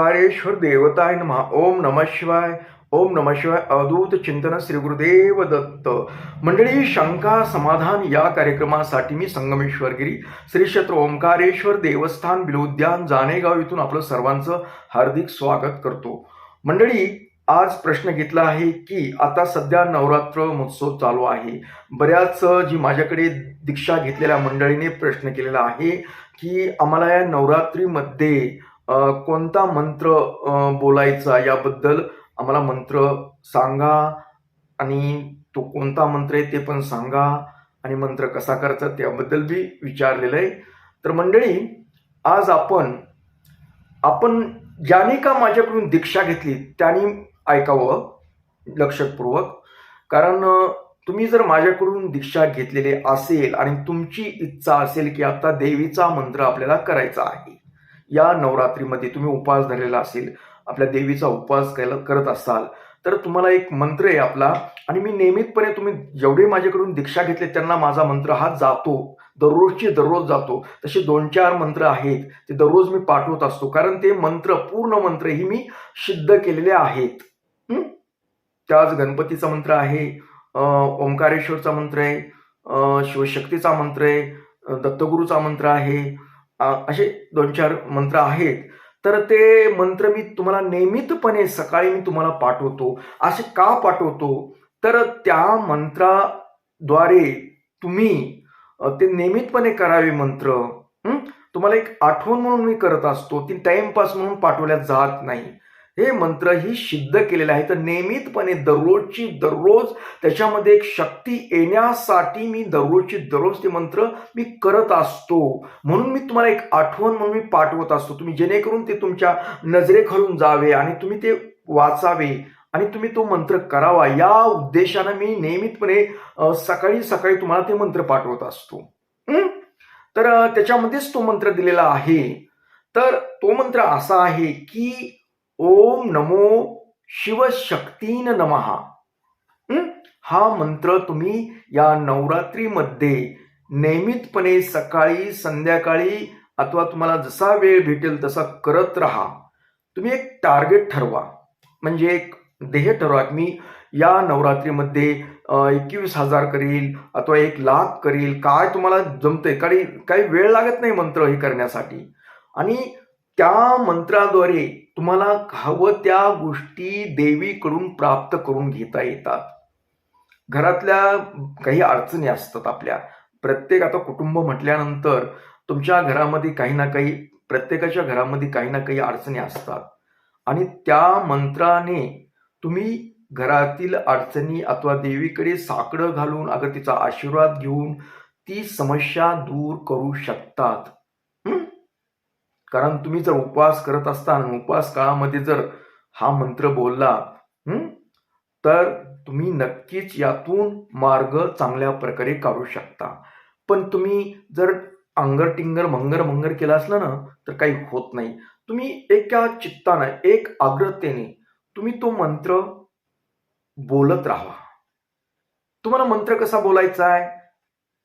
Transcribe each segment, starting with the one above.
ओंकारेश्वर देवताय नमहा ओम नम शिवाय ओम नम शिवाय. अवधूत चिंतन श्री गुरुदेव दत्त. मंडळी शंका समाधान या कार्यक्रमासाठी मी संगमेश्वरगिरी श्री क्षेत्र ओंकारेश्वर देवस्थान बिलोद्यान जानेगाव इथून आपलं सर्वांचं हार्दिक स्वागत करतो. मंडळी आज प्रश्न घेतला आहे की आता सध्या नवरात्र महोत्सव चालू आहे. बऱ्याच जी माझ्याकडे दीक्षा घेतलेल्या मंडळीने प्रश्न केलेला आहे की आम्हाला या नवरात्रीमध्ये कोणता मंत्र बोलायचा याबद्दल आम्हाला मंत्र सांगा आणि तो कोणता मंत्र आहे ते पण सांगा आणि मंत्र कसा करायचा त्याबद्दल बी विचारलेलं आहे. तर मंडळी आज आपण आपण ज्याने का माझ्याकडून दीक्षा घेतली त्यांनी ऐकावं लक्षपूर्वक. कारण तुम्ही जर माझ्याकडून दीक्षा घेतलेली असेल आणि तुमची इच्छा असेल की आता देवीचा मंत्र आपल्याला करायचा आहे. या नवरात्रीमध्ये तुम्ही उपवास धरलेला असेल आपल्या देवीचा उपवास केला करत असाल तर तुम्हाला एक मंत्र आहे आपला. आणि मी नियमितपणे तुम्ही जेवढे माझ्याकडून दीक्षा घेतले त्यांना माझा मंत्र हा जातो. दररोजची दररोज जातो. तसे दोन चार मंत्र आहेत ते दररोज मी पाठवत असतो. कारण ते मंत्र पूर्ण मंत्र ही मी सिद्ध केलेले आहेत. त्याच गणपतीचा मंत्र आहे ओंकारेश्वरचा मंत्र आहे शिवशक्तीचा मंत्र आहे दत्तगुरूचा मंत्र आहे असे दोन चार मंत्र आहेत. तर ते मंत्र मी तुम्हाला नियमितपणे सकाळी मी तुम्हाला पाठवतो. असे का पाठवतो? तर त्या मंत्राद्वारे तुम्ही ते नियमितपणे करावे मंत्र. तुम्हाला एक आठवण म्हणून मी करत असतो. ती टाइमपास म्हणून पाठवल्या जात नाही. हे मंत्र ही सिद्ध केलेले आहे. तर नियमितपणे दररोजची दररोज त्याच्यामध्ये एक शक्ती येण्यासाठी मी दररोजची दररोज ते मंत्र मी करत असतो. म्हणून मी तुम्हाला एक आठवण म्हणून मी पाठवत असतो. तुम्ही जेणेकरून ते तुमच्या नजरेखालून जावे आणि तुम्ही ते वाचावे आणि तुम्ही तो मंत्र करावा. या उद्देशानं मी नियमितपणे सकाळी सकाळी तुम्हाला ते मंत्र पाठवत असतो. तर त्याच्यामध्येच तो मंत्र दिलेला आहे. तर तो मंत्र असा आहे की ओम नमो शिवशक्तीन नमहा हा? मंत्र तुम्ही या नवरात्रीमध्ये नियमितपणे सकाळी संध्याकाळी अथवा तुम्हाला जसा वेळ भेटेल तसा करत राहा. तुम्ही एक टार्गेट ठरवा. म्हणजे एक ध्येय ठरवा मी या नवरात्रीमध्ये एकवीस हजार करील अथवा एक लाख करील. काय तुम्हाला जमतंय? काही काही वेळ लागत नाही मंत्र हे करण्यासाठी. आणि त्या मंत्राद्वारे तुम्हाला हवं त्या गोष्टी देवीकडून प्राप्त करून घेता येतात. घरातल्या काही अडचणी असतात आपल्या. प्रत्येक आता कुटुंब म्हटल्यानंतर तुमच्या घरामध्ये काही ना काही प्रत्येकाच्या घरामध्ये काही ना काही अडचणी असतात. आणि त्या मंत्राने तुम्ही घरातील अडचणी अथवा देवीकडे साकडं घालून अगर तिचा आशीर्वाद घेऊन ती समस्या दूर करू शकतात. कारण तुम्ही जर उपवास करत असताना उपवास काळामध्ये जर हा मंत्र बोलला तर तुम्ही नक्कीच यातून मार्ग चांगल्या प्रकारे काढू शकता. पण तुम्ही जर अंगर टिंगर मंगर मंगर केला असलं ना तर काही होत नाही. तुम्ही एका चित्तानं एक आग्रतेने तुम्ही तो मंत्र बोलत राहा. तुम्हाला मंत्र कसा बोलायचा आहे?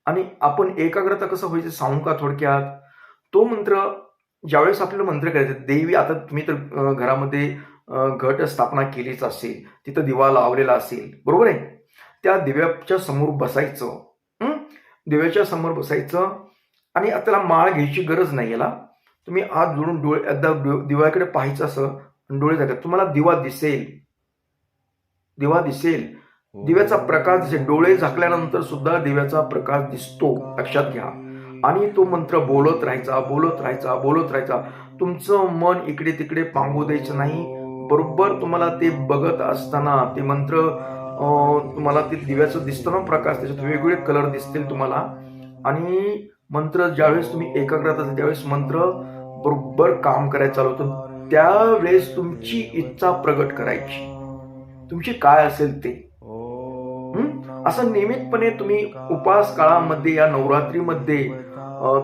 आणि आपण एकाग्रता कसं व्हायचं सांगू का थोडक्यात? तो मंत्र ज्यावेळेस आपल्याला मंत्र करायचं देवी आता तुम्ही तर घरामध्ये घट स्थापना केलीच असेल तिथं दिवा लावलेला असेल बरोबर आहे? त्या दिव्याच्या समोर बसायचं दिव्याच्या समोर बसायचं आणि आता त्याला माळ घ्यायची गरज नाही याला. तुम्ही आत जोडून डोळे एकदा दिव्याकडे पाहायचं असं डोळे जागा तुम्हाला दिवा दिसेल. दिवा दिसेल. दिव्याचा प्रकाश दिसेल. डोळे झाकल्यानंतर सुद्धा दिव्याचा प्रकाश दिसतो. लक्षात घ्या. आणि तो मंत्र बोलत राहायचा बोलत राहायचा बोलत राहायचा. तुमचं मन इकडे तिकडे पांगू द्यायचं नाही. बरोबर तुम्हाला ते बघत असताना ते मंत्र तुम्हाला ते दिव्याचं दिसतं ना प्रकाश त्याच्यात वेगवेगळे कलर दिसतील तुम्हाला. आणि मंत्र ज्यावेळेस तुम्ही एकाग्रता त्यावेळेस मंत्र बरोबर काम करायला चालू होतं. त्यावेळेस तुमची इच्छा प्रगट करायची. तुमची काय असेल ते? असं नियमितपणे तुम्ही उपवास काळामध्ये या नवरात्रीमध्ये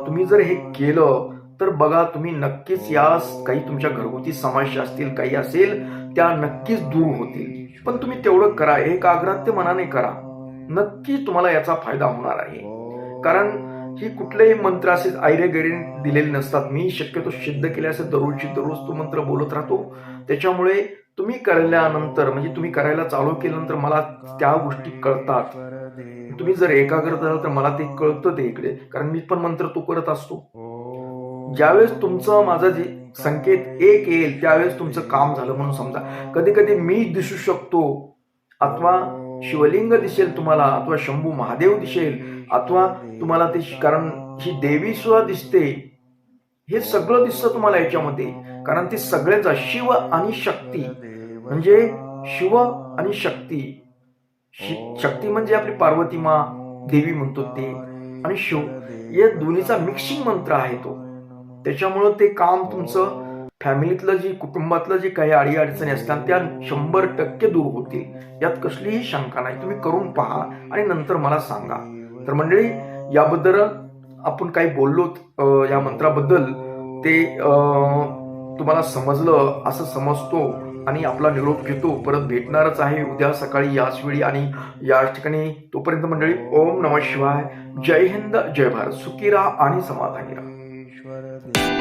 तुम्ही जर हे केलं तर बघा तुम्ही नक्कीच या काही तुमच्या घरगुती समस्या असतील काही असेल त्या नक्कीच दूर होतील. पण तुम्ही तेवढं करा एकाग्रात्य मनाने करा. नक्की तुम्हाला याचा फायदा होणार आहे. कारण ही कुठलेही मंत्र असे आयरे गैरे दिलेले नसतात. मी शक्यतो सिद्ध केले असे दररोजची दररोज तो मंत्र बोलत राहतो. त्याच्यामुळे तुम्ही केल्यानंतर म्हणजे तुम्ही करायला चालू केल्यानंतर मला त्या गोष्टी कळतात. तुम्ही जर एकाग्र झाला तर मला ते कळतं ते इकडे. कारण मी पण मंत्र तो करत असतो. ज्यावेळेस तुमचं माझा जे संकेत एक येईल त्यावेळेस तुमचं काम झालं म्हणून समजा. कधी कधी मी दिसू शकतो अथवा शिवलिंग दिसेल तुम्हाला अथवा शंभू महादेव दिसेल अथवा तुम्हाला ते कारण ही देवी सुद्धा दिसते. हे सगळं दिसतं तुम्हाला याच्यामध्ये. कारण ते सगळ्याच शिव आणि शक्ती. म्हणजे शिव आणि शक्ती. शक्ती म्हणजे आपली पार्वती मा देवी म्हणतो ते. आणि शिव या दोन्हीचा मिक्सिंग मंत्र आहे तो. त्याच्यामुळं ते काम तुमचं फॅमिलीतलं जी कुटुंबातलं जे काही अडी अडचणी असतात त्या शंभर टक्के दूर होतील. यात कसलीही शंका नाही. तुम्ही करून पहा आणि नंतर मला सांगा. तर मंडळी याबद्दल आपण काही बोललो या मंत्राबद्दल ते तुम्हाला समजलं असं समजतो. आणि आपला निरोप घेतो. परत भेटणारच आहे. उद्या सकाळी याच वेळी आणि याच ठिकाणी. तोपर्यंत मंडळी ओम नम शिवाय. जय हिंद जय भारत. सुखी राहा आणि समाधानी राहा.